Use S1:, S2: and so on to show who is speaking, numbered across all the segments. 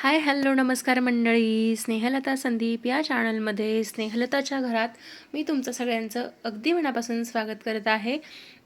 S1: Hi hello नमस्कार मंडळी. स्नेहलता संदीप या चॅनलमध्ये स्नेहलताच्या घरात मी तुमचं सगळ्यांचं अगदी मनापासून स्वागत करत आहे.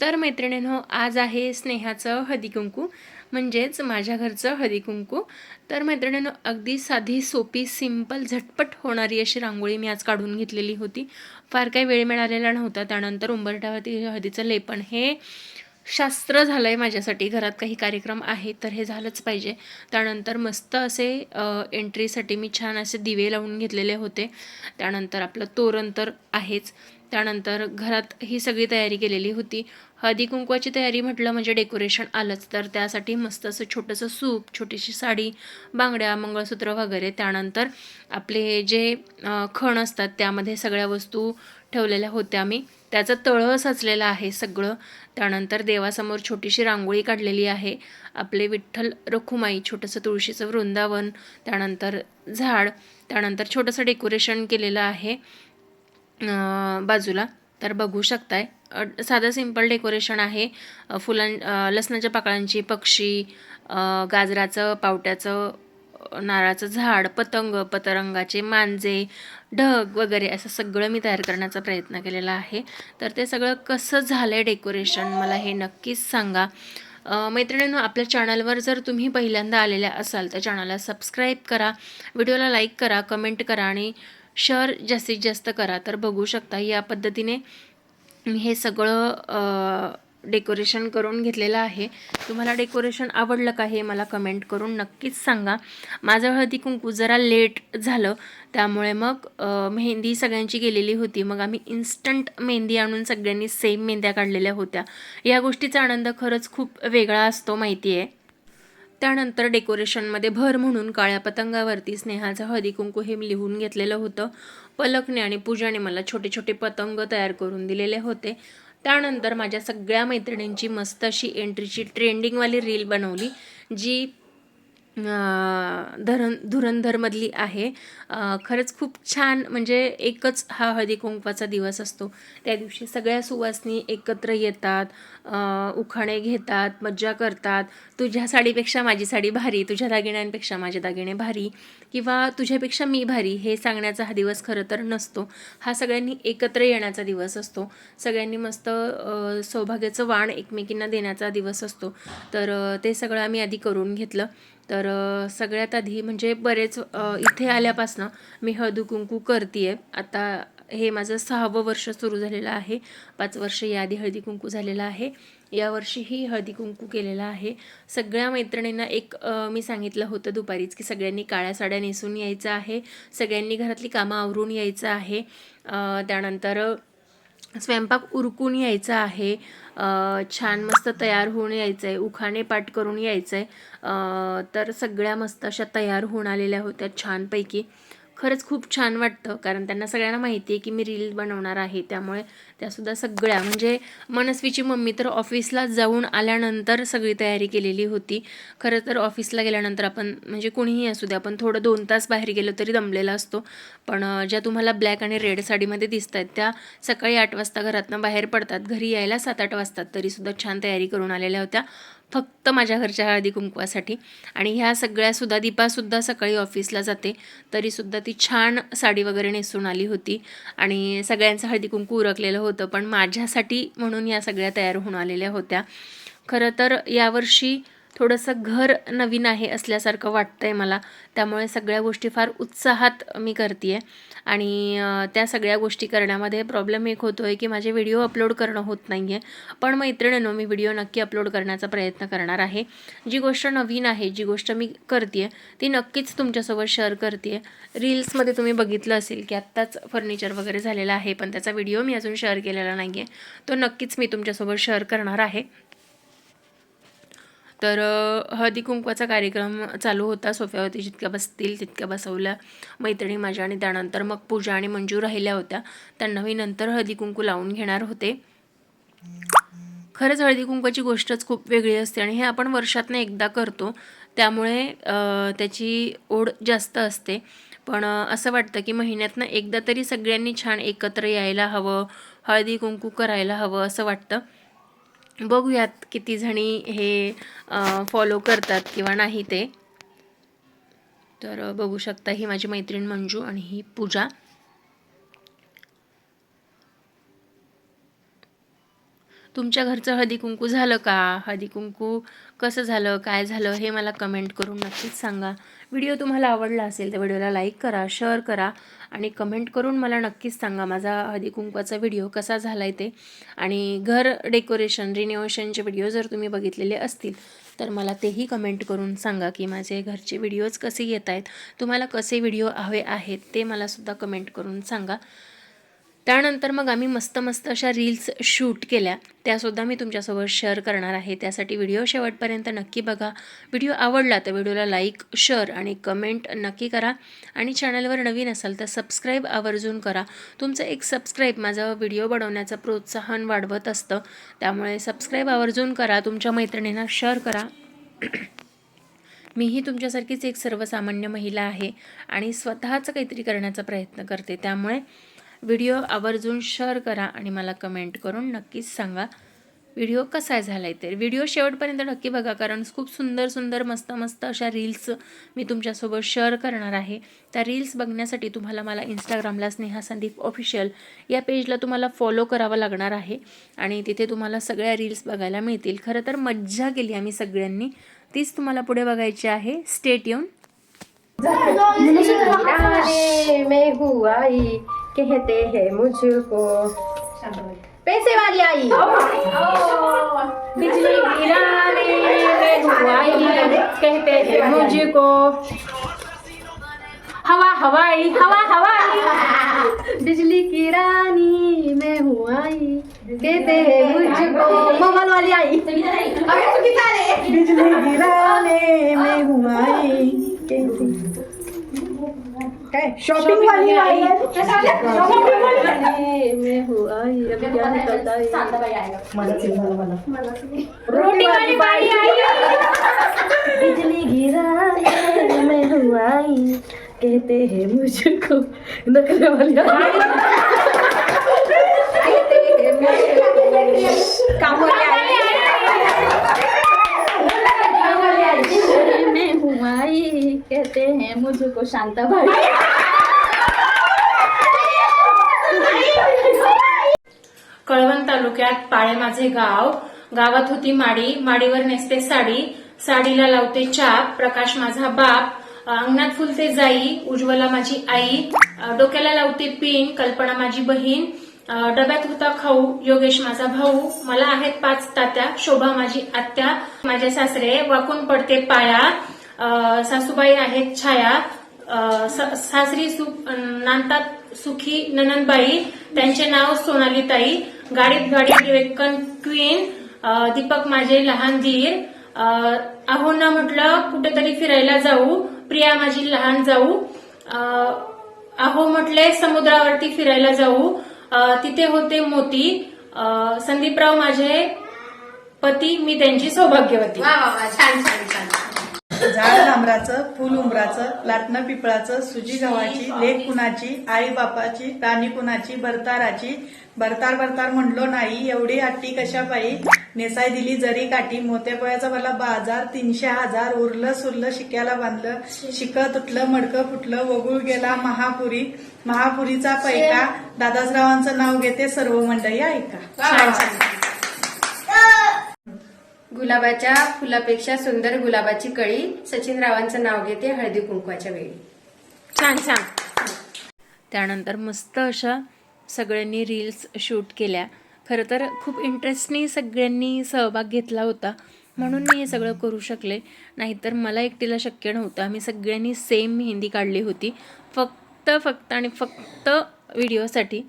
S1: तर मैत्रिणींनो आज आहे स्नेहाचं हळदीकुंकू म्हणजेच माझ्या घरचं हळदीकुंकू. तर मैत्रिणींनो अगदी साधी सोपी सिंपल झटपट होणारी अशी रांगोळी मी आज काढून घेतलेली होती. फार काही वेळ मिळालेला नव्हता. त्यानंतर उंबरठ्यावरती हळदीचं लेपन हे शास्त्र झालं आहे माझ्यासाठी. घरात काही कार्यक्रम आहे तर हे झालंच पाहिजे. त्यानंतर मस्त असे एंट्रीसाठी मी छान असे दिवे लावून घेतलेले होते. त्यानंतर आपलं तोरण तर आहेच. त्यानंतर घरात ही सगळी तयारी केलेली होती. हळदी कुंकवाची तयारी म्हटलं म्हणजे डेकोरेशन आलंच. तर त्यासाठी मस्त असं छोटंसं सूप छोटीशी साडी बांगड्या मंगळसूत्र वगैरे. त्यानंतर आपले जे खण असतात त्यामध्ये सगळ्या वस्तू ठेवलेल्या होत्या मी. त्याचं तळं साचलेलं आहे सगळं. त्यानंतर देवासमोर छोटीशी रांगोळी काढलेली आहे. आपले विठ्ठल रखुमाई छोटंसं तुळशीचं वृंदावन त्यानंतर झाड त्यानंतर छोटंसं डेकोरेशन केलेलं आहे बाजूला. तर बघू शकताय साधं सिंपल डेकोरेशन आहे. फुलां लसणाच्या पाकळ्यांची पक्षी गाजराचं पावट्याचं नारळाचं झाड पतंग पतरंगाचे मांजे ढग वगैरे असं सगळं मी तयार करण्याचा प्रयत्न केलेला आहे. तर ते सगळं कसं झालं आहे डेकोरेशन मला हे नक्कीच सांगा. मैत्रिणींनो आपल्या चॅनलवर जर तुम्ही पहिल्यांदा आलेल्या असाल तर चॅनलला सबस्क्राईब करा व्हिडिओला लाईक करा कमेंट करा आणि शेअर जास्तीत जास्त करा. तर बघू शकता या पद्धतीने मी हे सगळं डेकोरेशन करून घेतलेलं आहे. तुम्हाला डेकोरेशन आवडलं का हे मला कमेंट करून नक्कीच सांगा. माझं हळदी कुंकू जरा लेट झालं त्यामुळे मग मेहंदी सगळ्यांची गेलेली होती. मग आम्ही इन्स्टंट मेहंदी आणून सगळ्यांनी सेम मेहंद्या काढलेल्या होत्या. या गोष्टीचा आनंद खरंच खूप वेगळा असतो माहिती आहे त्यानंतर डेकोरेशनमध्ये भर म्हणून काळ्या पतंगावरती स्नेहाचं हळदी कुंकू हे लिहून घेतलेलं होतं. पलकने आणि पूजाने मला छोटे छोटे पतंग तयार करून दिलेले होते. त्यानंतर माझ्या सगळ्या मैत्रिणींची मस्त अशी एंट्रीची ट्रेंडिंगवाली रील बनवली जी धरण धुरंधरमधली आहे. खरंच खूप छान म्हणजे एकच हा हळदी कुंकवाचा दिवस असतो. त्या दिवशी सगळ्या सुवासनी एकत्र येतात उखाणे घेतात मज्जा करतात. तुझ्या साडीपेक्षा माझी साडी भारी तुझ्या दागिन्यांपेक्षा माझे दागिने भारी किंवा तुझ्यापेक्षा मी भारी हे सांगण्याचा हा दिवस खरं तर नसतो. हा सगळ्यांनी एकत्र येण्याचा दिवस असतो. सगळ्यांनी मस्त सौभाग्याचं वाण एकमेकींना देण्याचा दिवस असतो. तर ते सगळं आम्ही आधी करून घेतलं. तर सगळ्यात आधी म्हणजे बरेच इथे आल्यापासनं मी हळदीकुंकू करते आहे आता हे माझं सहावं वर्ष सुरू झालेलं आहे. पाच वर्ष याआधी हळदी कुंकू झालेलं आहे. यावर्षीही हळदी कुंकू केलेलं आहे. सगळ्या मैत्रिणींना एक मी सांगितलं होतं दुपारीच की सगळ्यांनी काळ्या साड्या नेसून यायचं आहे. सगळ्यांनी घरातली कामं आवरून यायचं आहे. त्यानंतर स्वयंपाक उरकून यायचा आहे. छान मस्त तयार होऊन यायचं आहे उखाणे पाठ करून यायचं आहे तर सगळ्या मस्त अशा तयार होऊन आलेल्या होत्या छानपैकी. खरंच खूप छान वाटतं कारण त्यांना सगळ्यांना माहिती आहे की मी रील बनवणार आहे त्यामुळे त्यासुद्धा सगळ्या म्हणजे मनस्वीची मम्मी तर ऑफिसला जाऊन आल्यानंतर सगळी तयारी केलेली होती. खरं तर ऑफिसला गेल्यानंतर आपण म्हणजे कोणीही असू दे आपण थोडं दोन तास बाहेर गेलो तरी दमलेला असतो. पण ज्या तुम्हाला ब्लॅक आणि रेड साडीमध्ये दिसत आहेत त्या सकाळी आठ वाजता घरातनं बाहेर पडतात. घरी यायला सात आठ वाजतात तरीसुद्धा छान तयारी करून आलेल्या होत्या. फक्त माझ्या घरच्या हळदी कुंकवासाठी. आणि ह्या सगळ्यासुद्धा दीपासुद्धा सकाळी ऑफिसला जाते. तरीसुद्धा ती छान साडी वगैरे नेसून आली होती. आणि सगळ्यांचं हळदी कुंकू उरकलेलं होतं. पण माझ्यासाठी म्हणून या सगळ्या तयार होऊन आलेल्या होत्या. खरं तर यावर्षी थोडंसं घर नवीन आहे असल्यासारखं वाटतं आहे मला. त्यामुळे सगळ्या गोष्टी फार उत्साहात मी करते आहे आणि त्या सगळ्या गोष्टी करण्यामध्ये प्रॉब्लेम एक होतो आहे की माझे व्हिडिओ अपलोड करणं होत नाही आहे पण मैत्रिणीनो मी व्हिडिओ नक्की अपलोड करण्याचा प्रयत्न करणार आहे. जी गोष्ट नवीन आहे जी गोष्ट मी करते आहे ती नक्कीच तुमच्यासोबत शेअर करते आहे रील्समध्ये तुम्ही बघितलं असेल की आत्ताच फर्निचर वगैरे झालेलं आहे पण त्याचा व्हिडिओ मी अजून शेअर केलेला नाही आहे तो नक्कीच मी तुमच्यासोबत शेअर करणार आहे. तर हळदी कुंकवाचा कार्यक्रम चालू होता. सोफ्यावरती जितक्या बसतील तितक्या बसवल्या. मैत्रिणी माझ्या आणि त्यानंतर मग पूजा आणि मंजू राहिल्या होत्या. त्यांना मी नंतर हळदी कुंकू लावून घेणार होते. खरंच हळदी कुंकवाची गोष्टच खूप वेगळी असते आणि हे आपण वर्षातनं एकदा करतो. त्यामुळे त्याची ओढ जास्त असते. पण असं वाटतं की महिन्यातनं एकदा तरी सगळ्यांनी छान एकत्र यायला हवं. हळदी कुंकू करायला हवं असं वाटतं. बघूयात किती जणी हे फॉलो करतात किंवा नाही ते. तर बघू शकता ही माझी मैत्रीण मंजू आणि ही पूजा. तुमच्या घरचं हळदी कुंकू झालं का? हळदी कुंकू कसं झालं? काय झालं? हे मला कमेंट करून नक्कीच सांगा. व्हिडिओ तुम्हाला आवडला असेल तर व्हिडिओला लाईक करा शेअर करा आणि कमेंट करून मला नक्कीच सांगा माझा हळदी कुंकवाचा व्हिडिओ कसा झाला आहे ते. आणि घर डेकोरेशन रिनोव्हेशनचे व्हिडिओ जर तुम्ही बघितलेले असतील तर मला तेही कमेंट करून सांगा की माझे घरचे व्हिडिओज कसे येत आहेत तुम्हाला कसे व्हिडिओ हवे आहेत ते मला सुद्धा कमेंट करून सांगा. त्यानंतर मग आम्ही मस्त मस्त अशा रील्स शूट केल्या. त्यासुद्धा मी तुमच्यासोबत शेअर करणार आहे. त्यासाठी व्हिडिओ शेवटपर्यंत नक्की बघा. व्हिडिओ आवडला तर व्हिडिओला लाईक शेअर आणि कमेंट नक्की करा. आणि चॅनलवर नवीन असाल तर सबस्क्राईब आवर्जून करा. तुमचं एक सबस्क्राईब माझा व्हिडिओ बनवण्याचं प्रोत्साहन वाढवत असतं. त्यामुळे सबस्क्राईब आवर्जून करा. तुमच्या मैत्रिणींना शेअर करा. मीही तुमच्यासारखीच एक सर्वसामान्य महिला आहे आणि स्वतःचं काहीतरी करण्याचा प्रयत्न करते. त्यामुळे व्हिडिओ आवर्जून शेअर करा आणि मला कमेंट करून नक्कीच सांगा. व्हिडिओ कसा झाला आहे तर व्हिडिओ शेवटपर्यंत नक्की बघा कारण खूप सुंदर सुंदर मस्त मस्त अशा रील्स मी तुमच्यासोबत शेअर करणार आहे. त्या रील्स बघण्यासाठी तुम्हाला मला इंस्टाग्रामला स्नेहा संदीप ऑफिशियल या पेजला तुम्हाला फॉलो करावं लागणार आहे. आणि तिथे तुम्हाला सगळ्या रील्स बघायला मिळतील. खरं तर मज्जा केली आम्ही सगळ्यांनी. तीच तुम्हाला पुढे बघायची आहे. स्टेट येऊन
S2: गाने में हूँ. आई. कहते हैं मुझको पैसे वाली आई बिजली गिराने में कहते हैं मुझको हवा हवाई हवा हवाई बिजली की रानी मैं हूँ आई कहते हैं मुझको मोबाइल वाली आई बिजली गिराने में हूँ आई काय शॉपिंग वाली आई शॉपिंग वाली मैं हूँ आई अभी क्या निकलता है रोटी वाली बाई आई बिजली गिराने में हूँ आई कहते हैं मुझको नखरे वाली आई काम वाली आई मैं हूँ आई कहते हैं मुझको शांता भाई.
S1: कळवण तालुक्यात पाळे माझे गाव. गावात होती माडी. माडीवर नेसते साडी. साडीला लावते चाप. प्रकाश माझा बाप. अंगणात फुलते जाई. उज्ज्वला माझी आई. डोक्याला लावते पिन. कल्पना माझी बहीण. डब्यात होता खाऊ. योगेश माझा भाऊ. मला आहेत पाच तात्या. शोभा माझी आत्या. माझे सासरे. वाकून पडते पाया. सासूबाई आहेत छाया स- सासरी सु नांतात सुखी ननंदबाई. त्यांचे नाव सोनालीताई. गाडीत गाडी डेक्कन क्वीन दीपक माझे लहान धीर. अ, अहो ना म्हटलं कुठेतरी फिरायला जाऊ. प्रिया माझी लहान जाऊ. अहो म्हटले समुद्रावरती फिरायला जाऊ. तिथे होते मोती. संदीपराव माझे पती. मी त्यांची सौभाग्यवती.
S2: छान छान छान.
S3: झाड डांबराचं फुल उंबराचं लाटणं पिपळाचं सुजी गव्हाची लेक कुणाची आई बापाची राणी कुणाची बरताराची बरतार बरतार म्हणलो नाही एवढी हट्टी कशा पायी? नेसाय दिली जरी काठी मोत्यापोळ्याचा मला बाजार तीनशे हजार उरलं सुरलं शिक्याला बांधलं शिक तुटलं मडकं फुटलं वगुळ गेला महापुरी. महापुरीचा पैका दादासरावांचं नाव घेते सर्व मंडळी ऐका.
S2: गुलाबाच्या फुलापेक्षा सुंदर गुलाबाची कळी सचिन रावांचं नाव घेते हळदी कुंकवाच्या वेळी.
S1: छान छान. त्यानंतर मस्त अशा सगळ्यांनी रील्स शूट केल्या. खरं तर खूप इंटरेस्टने सगळ्यांनी सहभाग घेतला होता. म्हणून मी हे सगळं करू शकले. नाहीतर मला एकटीला शक्य नव्हतं. आम्ही सगळ्यांनी सेम मेहंदी काढली होती. फक्त फक्त आणि फक्त व्हिडिओसाठी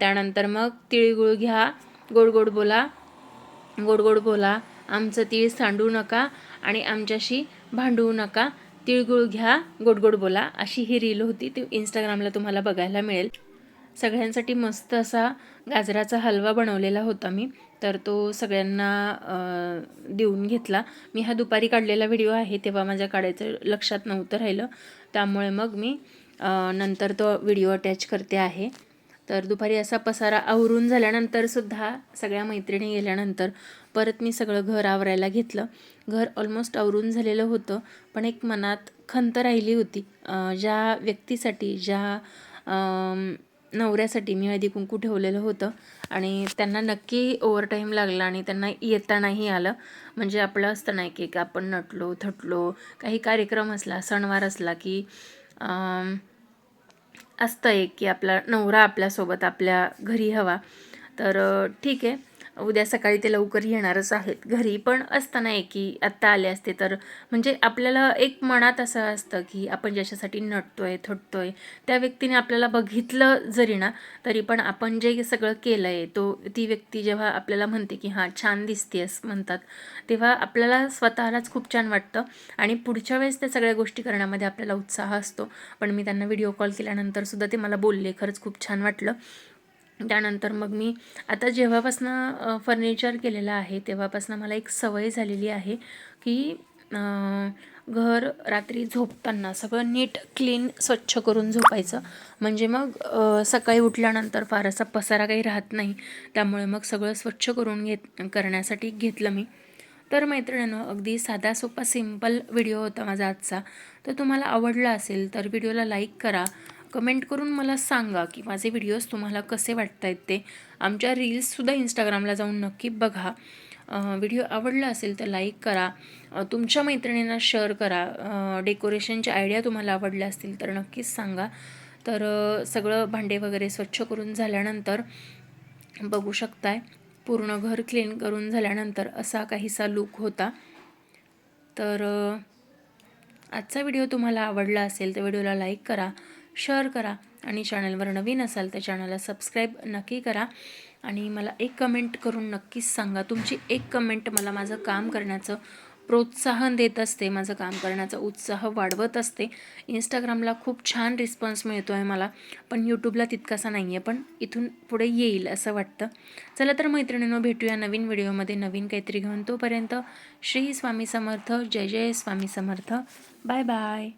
S1: त्यानंतर मग तिळगुळ घ्या गोड गोड बोला गोड गोड बोला. आमचं तीळ सांडू नका आणि आमच्याशी भांडवू नका. तिळगुळ घ्या गोड गोड बोला अशी ही रील होती ती इंस्टाग्रामला तुम्हाला बघायला मिळेल. सगळ्यांसाठी मस्त असा गाजराचा हलवा बनवलेला होता मी तर तो सगळ्यांना देऊन घेतला. मी हा दुपारी काढलेला व्हिडिओ आहे तेव्हा माझ्या काढायचं लक्षात नव्हतं राहिलं. त्यामुळे मग मी नंतर तो व्हिडिओ अटॅच करते आहे. तर दुपारी असा पसारा आवरून झाल्यानंतर सुद्धा सगळ्या मैत्रिणी गेल्यानंतर परत मी सगळं घर आवरायला घेतलं. घर ऑलमोस्ट आवरून झालेलं होतं पण एक मनात खंत राहिली होती. ज्या व्यक्तीसाठी ज्या नवऱ्यासाठी मी हळदी कुंकू ठेवलेलं होतं आणि त्यांना नक्की ओव्हरटाईम लागला आणि त्यांना येता नाही आलं. म्हणजे आपलं असतं नाही की आपण नटलो थटलो काही कार्यक्रम असला सणवार असला की असतं एक की आपला नवरा आपल्यासोबत आपल्या घरी हवा. तर ठीक आहे. उद्या सकाळी ते लवकर येणारच आहेत. घरी पण असतं नाही की आत्ता आले असते तर. म्हणजे आपल्याला एक मनात असं असतं की आपण ज्याच्यासाठी नटतोय थटतोय त्या व्यक्तीने आपल्याला बघितलं जरी ना तरी पण आपण जे सगळं केलं आहे तो ती व्यक्ती जेव्हा आपल्याला म्हणते की हां छान दिसतेस म्हणतात तेव्हा आपल्याला स्वतःलाच खूप छान वाटतं. आणि पुढच्या वेळेस त्या सगळ्या गोष्टी करण्यामध्ये आपल्याला उत्साह असतो. पण मी त्यांना व्हिडिओ कॉल केल्यानंतर सुद्धा ते मला बोलले. खरंच खूप छान वाटलं. त्यानंतर मग मी आता जेव्हापासनं फर्निचर केलेलं आहे तेव्हापासनं मला एक सवय झालेली आहे की घर रात्री झोपताना सगळं नीट क्लीन स्वच्छ करून झोपायचं. म्हणजे मग सकाळी उठल्यानंतर फार असा पसारा काही राहत नाही. त्यामुळे मग सगळं स्वच्छ करून घेत करण्यासाठी घेतलं मी. तर मैत्रिणींनो अगदी साधा सोपा सिंपल व्हिडिओ होता माझा आजचा. तर तुम्हाला आवडला असेल तर व्हिडिओला लाईक करा. कमेंट करून मला सांगा की माझे व्हिडिओज तुम्हाला कसे वाटत आहेत ते. आमच्या रील्ससुद्धा इंस्टाग्रामला जाऊन नक्की बघा. व्हिडिओ आवडला असेल तर लाईक करा. तुमच्या मैत्रिणींना शेअर करा. डेकोरेशनच्या आयडिया तुम्हाला आवडल्या असतील तर नक्कीच सांगा. तर सगळं भांडे वगैरे स्वच्छ करून झाल्यानंतर बघू शकताय. पूर्ण घर क्लीन करून झाल्यानंतर असा काहीसा लूक होता. तर आजचा व्हिडिओ तुम्हाला आवडला असेल तर व्हिडिओला लाईक करा. शेअर करा. आणि चॅनलवर नवीन असाल तर चॅनलला सबस्क्राईब नक्की करा. आणि मला एक कमेंट करून नक्कीच सांगा. तुमची एक कमेंट मला माझं काम करण्याचं प्रोत्साहन देत असते. माझं काम करण्याचा उत्साह वाढवत असते. इंस्टाग्रामला खूप छान रिस्पॉन्स मिळतो आहे मला. पण यूट्यूबला तितकासा नाही आहे पण इथून पुढे येईल असं वाटतं. चला तर मैत्रिणींनो भेटूया नवीन व्हिडिओमध्ये. नवीन काहीतरी घेऊन तोपर्यंत श्री स्वामी समर्थ. जय जय स्वामी समर्थ. Bye bye.